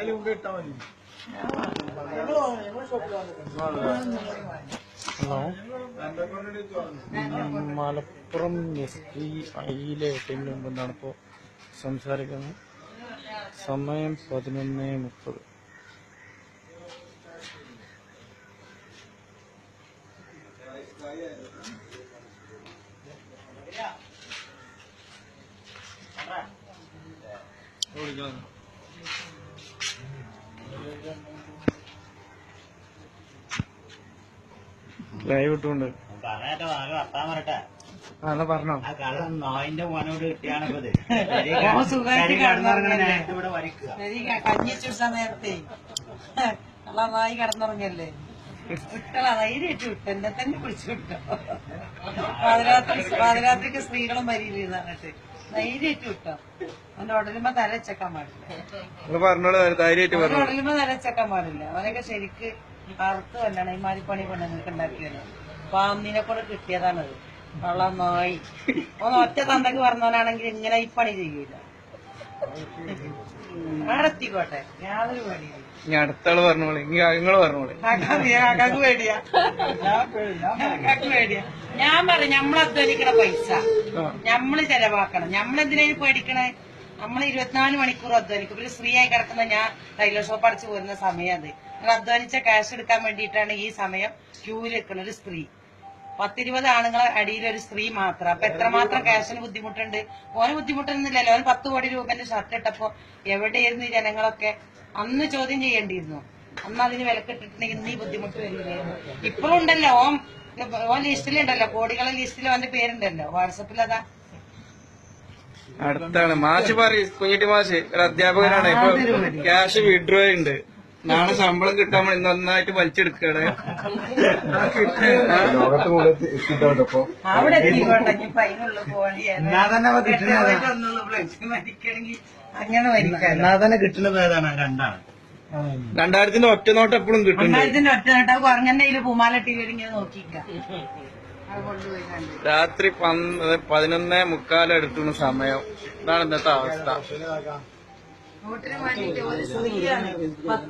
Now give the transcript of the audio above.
അതിന് മുമ്പ് ഇട്ടാ മതി. ഹലോ. മലപ്പുറം എസ് പി ഐയിലെ ടീമിന് മുമ്പിലാണ് ഇപ്പോൾ സംസാരിക്കുന്നത്? സമയം പതിനൊന്ന് മുപ്പത്. ലൈവ് ഇട്ടുകൊണ്ട് എന്നാ പറഞ്ഞോ. നായിന്റെ മോനോട് കിടന്നുറങ്ങല്ലേ? വിട്ടളാ ധൈര്യമായിട്ട് വിട്ടു. എന്നെ തന്നെ പിടിച്ചു വിട്ടോ. പാതിരാത്രി പാതിരാത്രിക്ക് സ്ത്രീകളും വരിയില്ലെന്ന് പറഞ്ഞിട്ട്. ധൈര്യമായിട്ട് വിട്ടോ. അവന്റെ ഉടലുമ്പോ തല വെച്ചേക്കാൻ പാടില്ല. നിങ്ങൾ പറഞ്ഞോളൂ ധൈര്യമായിട്ട് അവന്റെ പറഞ്ഞു ഉടലുമ്പോ തല വെച്ചേക്കാൻ പാടില്ല. അവനൊക്കെ ശരിക്ക് അറുത്ത് കൊല്ലണം ഈ മാരിപ്പണി കൊണ്ടുവന്നിട്ട് ഉണ്ടാക്കിയത് പാമ്പിനെ കൂടെ കിട്ടിയതാണത്. വള്ളം നായി ഒന്ന് ഒറ്റ തന്തക്ക് പറഞ്ഞവനാണെങ്കിൽ ഇങ്ങനെ ഈ പണി ചെയ്യൂല. നടത്തിക്കോട്ടെ യാതൊരു പേടിയില്ല. ഇനി അടുത്താൾ പറഞ്ഞോളി ഇനി നിങ്ങൾ പറഞ്ഞോളി കാക്കാക്ക് പേടിയാ. കാക്കാക്ക് പേടിയാ. ഞാൻ പറഞ്ഞു നമ്മൾ അധ്വാനിക്കണ പൈസ. നമ്മൾ ചെലവാക്കണം. നമ്മളെന്തിനാണ് പേടിക്കണേ? നമ്മൾ ഇരുപത്തിനാല് മണിക്കൂർ അധ്വാനിക്കും. ഒരു സ്ത്രീ ആയി കിടക്കുന്ന ഞാൻ ടൈലർ ഷോപ്പ് അടച്ചു പോരുന്ന സമയം അത്. നിങ്ങൾ അധ്വാനിച്ച ക്യാഷ് എടുക്കാൻ വേണ്ടിയിട്ടാണ് ഈ സമയം ക്യൂവിൽ നിൽക്കുന്ന ഒരു സ്ത്രീ. പത്തിരുപത് ആണുങ്ങളെ അടിയിൽ ഒരു സ്ത്രീ മാത്രം. അപ്പൊ എത്രമാത്രം ക്യാഷിന് ബുദ്ധിമുട്ടുണ്ട്? ഓന് ബുദ്ധിമുട്ടൊന്നുമില്ലല്ലോ. ഓന് പത്ത് കോടി രൂപന്റെ ഷർട്ട് ഇട്ടപ്പോ എവിടെയായിരുന്നു ഈ ജനങ്ങളൊക്കെ? അന്ന് ചോദ്യം ചെയ്യേണ്ടിയിരുന്നു. അന്ന് അതിന് വിലക്കിട്ടിട്ടുണ്ടെങ്കിൽ ഇന്ന് ഈ ബുദ്ധിമുട്ട് വരില്ലായിരുന്നു ഇപ്പോഴും ഉണ്ടല്ലോ. ഓൻ ഓൻ ലിസ്റ്റിലുണ്ടല്ലോ. കോടികളെ ലിസ്റ്റിൽ അവന്റെ പേരുണ്ടല്ലോ. വാട്സപ്പിൽ അതാ. അടുത്താണ്. മാഷ് പറയും കുഞ്ഞിട്ടി മാഷ്. ഒരു അധ്യാപകനാണ്. ഇപ്പൊ ക്യാഷ് വിഡ്രോ ഉണ്ട്. നാളെ ശമ്പളം കിട്ടാൻ വേണ്ടി നന്നായിട്ട് വലിച്ചെടുക്കണേ ലോകത്ത് മുഴുവൻ എത്തിയിട്ടുണ്ട് ഇപ്പൊ. അവിടെ എത്തിക്കോട്ടെ ഇനിയിപ്പൊ അതിനുള്ളിൽ പോകണേ എന്നാ തന്നെ കിട്ടുന്നത്? മരിക്കണമെങ്കിൽ അങ്ങനെ മരിക്കാലോ? എന്നാ തന്നെ കിട്ടുന്നത് ഏതാണ്? രണ്ടാണ്. രണ്ടായിരത്തിന്റെ ഒറ്റ നോട്ട് എപ്പോഴും കിട്ടുന്നുണ്ട്. രണ്ടായിരത്തിന്റെ ഒറ്റ നേട്ടാ വി ഇങ്ങനെ നോക്കിക്ക അത് കൊണ്ടുപോയി കണ്ട് രാത്രി പന്ത് പതിനൊന്നേ മുക്കാലും എടുക്കുന്ന സമയം. ഇതാണ് ഇന്നത്തെ അവസ്ഥ. നോട്ടിന് വേണ്ടിട്ട് ഒരു പത്ത്